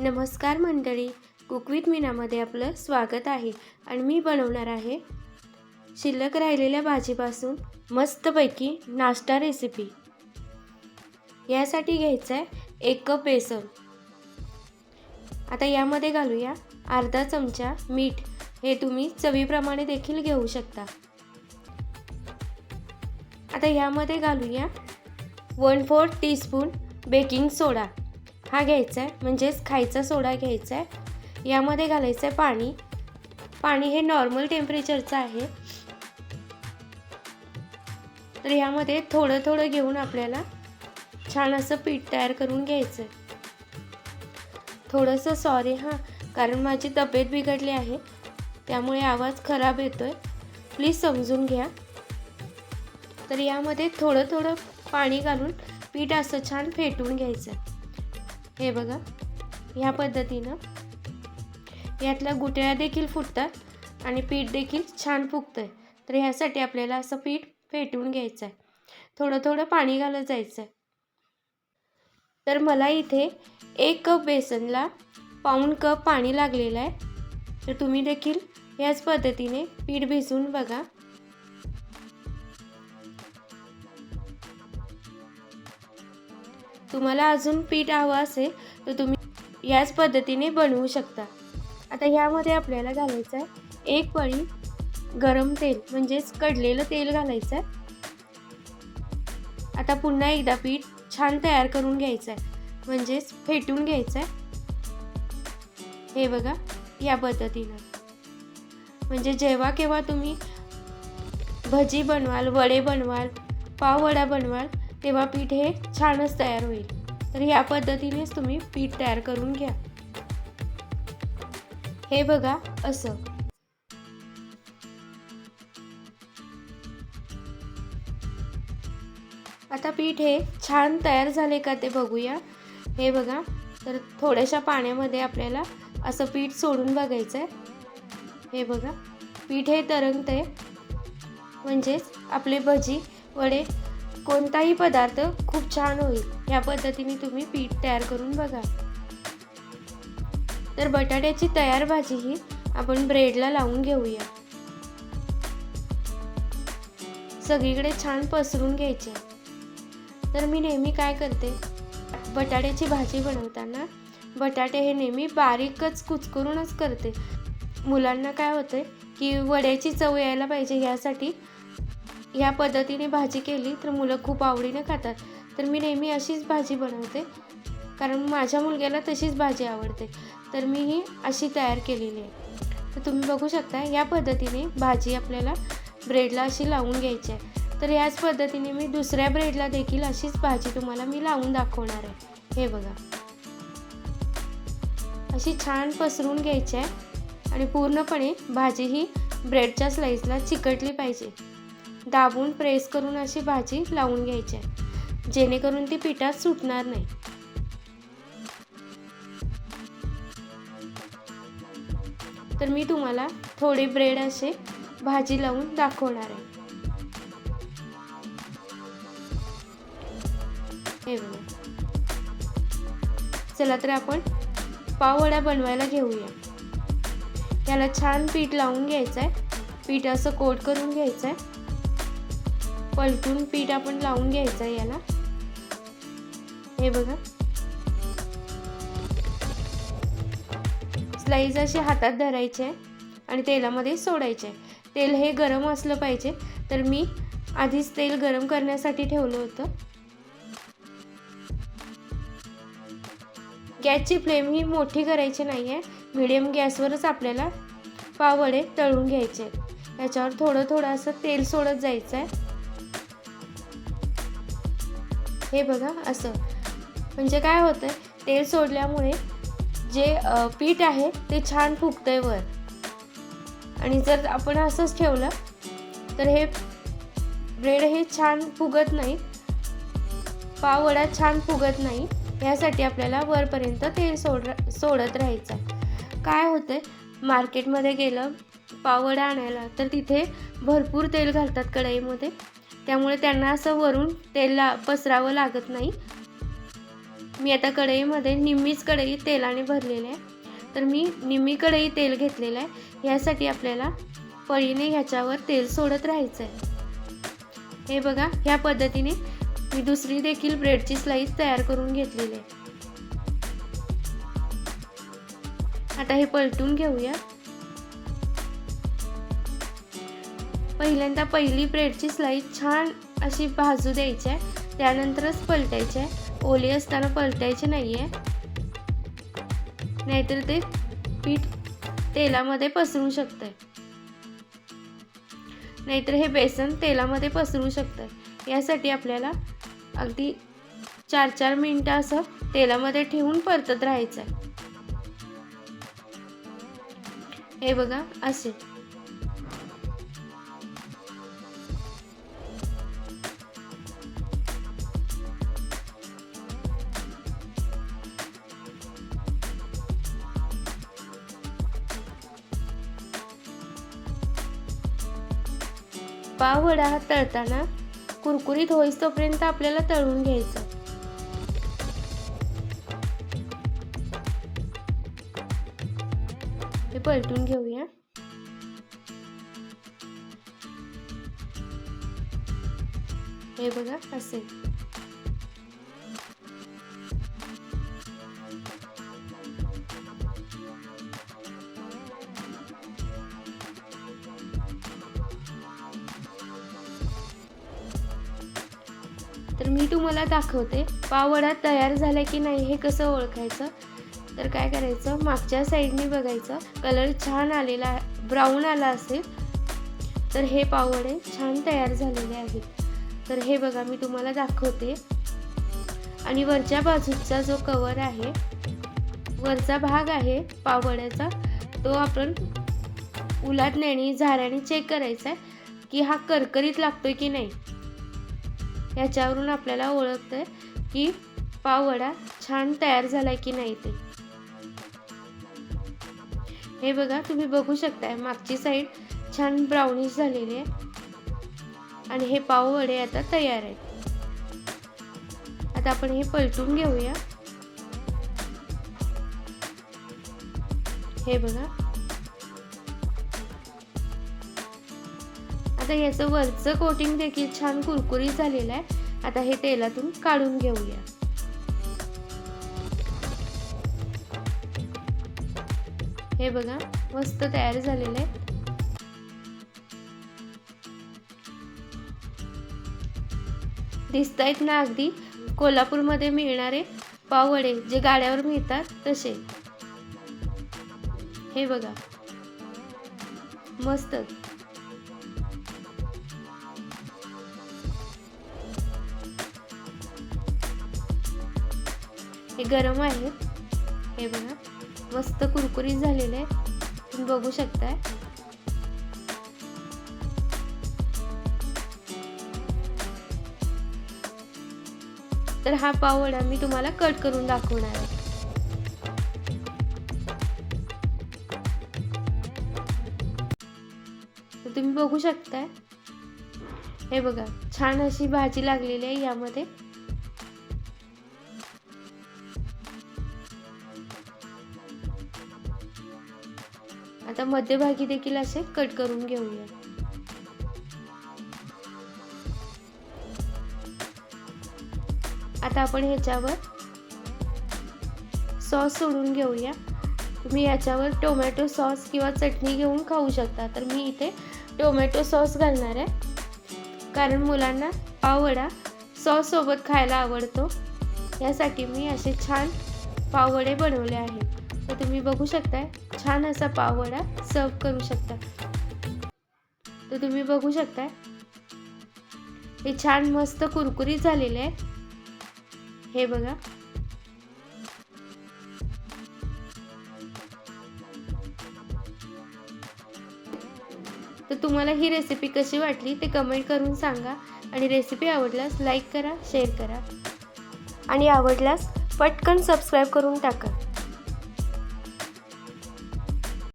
नमस्कार मंडळी. कुकवित मीनामध्ये आपलं स्वागत आहे. आणि मी बनवणार आहे शिल्लक राहिलेल्या भाजीपासून मस्तपैकी नाश्ता रेसिपी यासाठी घ्यायचं आहे एक कप बेसन. आता यामध्ये घालूया अर्धा चमचा मीठ. हे तुम्ही चवीप्रमाणे देखील घेऊ शकता. आता यामध्ये घालूया one fourth teaspoon baking soda हा घ्यायचा आहे म्हणजेच खायचा सोडा घ्यायचा आहे. यामध्ये घालायचं आहे पाणी. पाणी हे नॉर्मल टेम्परेचरचं आहे. तर यामध्ये थोडं थोडं घेऊन आपल्याला छान असं पीठ तयार करून घ्यायचं आहे. थोडंसं सॉरी हां कारण माझी तब्येत बिघडली आहे. त्यामुळे आवाज खराब येतो आहे प्लीज समजून घ्या. तर यामध्ये थोडं थोडं पाणी घालून पीठ असं छान फेटून घ्यायचं आहे. हे बघा ह्या पद्धतीनं यातल्या गुटळ्या देखील फुटतात आणि पीठ देखील छान फुगतं आहे तर ह्यासाठी आपल्याला असं पीठ फेटून घ्यायचं आहे थोडं थोडं पाणी घालत जायचं आहे तर मला इथे एक कप बेसनला पाऊण कप पाणी लागलेलं आहे. तर तुम्ही देखील याच पद्धतीने पीठ भिजवून बघा. तुम्हाला अजून पीठ हवं असेल तर तुम्ही याच पद्धतीने बनवू शकता. आता ह्यामध्ये आपल्याला घालायचं आहे एक पळी गरम तेल म्हणजेच कडलेलं तेल घालायचं आहे. आता पुन्हा एकदा पीठ छान तयार करून घ्यायचं आहे म्हणजेच फेटून घ्यायचं आहे. हे बघा या पद्धतीनं. म्हणजे जेव्हा केव्हा तुम्ही भजी बनवाल वडे बनवाल पाववडा बनवाल तेव्हा पीठ हे छानच तयार होईल. तर ह्या पद्धतीनेच तुम्ही पीठ तयार करून घ्या. हे बघा असं. आता पीठ हे छान तयार झाले का ते बघूया. हे बघा. तर थोड्याशा पाण्यामध्ये आपल्याला असं पीठ सोडून बघायचं आहे हे बघा. पीठ हे तरंगते आहे म्हणजेच आपले भजी वडे कोणताही पदार्थ खूप छान होईल. या पद्धतीने तुम्ही पीठ तयार करून बघा. तर बटाट्याची तयार भाजी ही आपण ब्रेडला लावून घेऊया. सगळीकडे छान पसरून घ्यायचे. तर मी नेहमी काय करते बटाट्याची भाजी बनवताना बटाटे हे नेहमी बारीकच कुचकरूनच करते. मुलांना काय होते की वड्याची चव यायला पाहिजे यासाठी ह्या पद्धतीने भाजी केली तर मुलं खूप आवडीने खातात. तर मी नेहमी अशीच भाजी बनवते. कारण माझ्या मुलग्याला तशीच भाजी आवडते. तर मी ही अशी तयार केलेली आहे. तर तुम्ही बघू शकता या पद्धतीने भाजी आपल्याला ब्रेडला अशी लावून घ्यायची आहे. तर याच पद्धतीने मी दुसऱ्या ब्रेडला देखील अशीच भाजी तुम्हाला मी लावून दाखवणार आहे. हे बघा. अशी छान पसरून घ्यायची आहे. आणि पूर्णपणे भाजी ही ब्रेडच्या स्लाईसला चिकटली पाहिजे. दाबून प्रेस करून अशी भाजी लावून घ्यायची आहे. जेणेकरून ती पिठात सुटणार नाही. तर मी तुम्हाला थोडे ब्रेड असे भाजी लावून दाखवणार आहे. चला तर आपण पाववड्या बनवायला घेऊया. याला छान पीठ लावून घ्यायचं आहे पीठ असं कोट करून घ्यायचं आहे पलटून पीठ आपण लावून घ्यायचं आहे याला. हे बघा. स्लाईज अशी हातात धरायचे आहे आणि तेलामध्ये सोडायचे तेल हे गरम असलं पाहिजे. तर मी आधीच तेल गरम करण्यासाठी ठेवलं होतं. गॅसची फ्लेम ही मोठी करायची नाही आहे मिडियम गॅसवरच आपल्याला पावडे तळून घ्यायचे याच्यावर थोडं थोडं असं तेल सोडत जायचं आहे. हे बघा असं. म्हणजे काय होतं तेल सोडल्यामुळे जे पीठ आहे ते छान फुगतंय वर. आणि जर आपण असंच ठेवलं तर हे ब्रेड हे छान फुगत नाही. पाववडा छान फुगत नाही. ह्यासाठी आपल्याला वरपर्यंत तेल सोड सोडत राहायचं आहे. काय होतं आहे मार्केटमध्ये गेलं पाववडा आणायला तर तिथे भरपूर तेल घालतात कढईमध्ये. त्यामुळे त्यांना असं वरून तेल ला पसरावं लागत नाही. मी आता कढईमध्ये निम्मीच कढई तेलाने भरलेली आहे. तर मी निम्मी कढई तेल घेतलेलं आहे. ह्यासाठी आपल्याला पळीने ह्याच्यावर तेल सोडत राहायचं आहे. हे बघा ह्या पद्धतीने मी दुसरी देखील ब्रेडची स्लाईस तयार करून घेतलेली आहे. आता हे पलटून घेऊया. पहिल्यांदा पहिली ब्रेडची स्लाईस छान अशी भाजू द्यायची आहे. त्यानंतरच पलटायची आहे. ओली असताना पलटायची नाही आहे नाहीतर ते पीठ तेलामध्ये पसरू शकतंय. नाहीतर हे बेसन तेलामध्ये पसरू शकतं यासाठी आपल्याला अगदी चार चार मिनटं असं तेलामध्ये ठेवून परतत राहायचं आहे हे बघा असे. पाव वडा हा तळताना कुरकुरीत होईस तोपर्यंत आपल्याला तळून घ्यायचं. हे पलटून घेऊया. हे बघा असे. तुम्हाला दाखवते पावडा तयार झाला की नाही हे कसं ओळखायचं? तर काय करायचं? मागच्या साईडने बघायचं. कलर छान आलेला ब्राऊन आला असेल तर हे पावडे छान तयार झालेले आहेत. तर हे बघा मी तुम्हाला दाखवते. आणि वरच्या बाजूचा जो कवर आहे वरचा भाग आहे पावड्याचा तो आपण उलाटण्याने झाऱ्याने चेक करायचा आहे की हा करकरीत लागतोय की नाही. याच्यावरून आपल्याला ओळखतंय की पाववडा छान तयार झालाय की नाही ते. हे बघा तुम्ही बघू शकताय मागची साईड छान ब्राउनिश झालेली आहे. आणि हे पाववडे आता तयार आहेत. आता आपण हे पलटून घेऊया. हे बघा आता याचं वरचं कोटिंग देखील छान कुरकुरीत झालेलं आहे. आता हे तेलातून काढून घेऊया. हे बघा मस्त तयार झालेलं आहे. दिसतायत ना अगदी कोल्हापूरमध्ये मिळणारे पाववडे जे गाड्यावर मिळतात तसे. हे बघा. मस्त. हे गरम आहे. हे बघा मस्त कुरकुरीत झालेले आहे. तुम्ही बघू शकताय. तर हा पावडा मी तुम्हाला कट करून दाखवणार आहे. तुम्ही बघू शकताय. हे बघा छान अशी भाजी लागलेली आहे यामध्ये. आता मध्यभागी देखील असे कट करून घेऊया. आता आपण ह्याच्यावर सॉस सोडून घेऊया. तुम्ही याच्यावर टोमॅटो सॉस किंवा चटणी घेऊन खाऊ शकता. तर मी इथे टोमॅटो सॉस घालणार आहे. कारण मुलांना पाववडा सॉस सोबत खायला आवडतो. यासाठी मी असे छान पाववडे बनवले आहेत. तर तुम्ही बघू शकताय छान असा पाववडा सर्व करू शकता. तर तुम्ही बघू शकताय हे छान मस्त कुरकुरीत झालेले आहे हे बघा. तर तुम्हाला ही रेसिपी कशी वाटली ते कमेंट करून सांगा. आणि रेसिपी आवडल्यास लाईक करा शेअर करा. आणि आवडल्यास पटकन सबस्क्राईब करून टाका.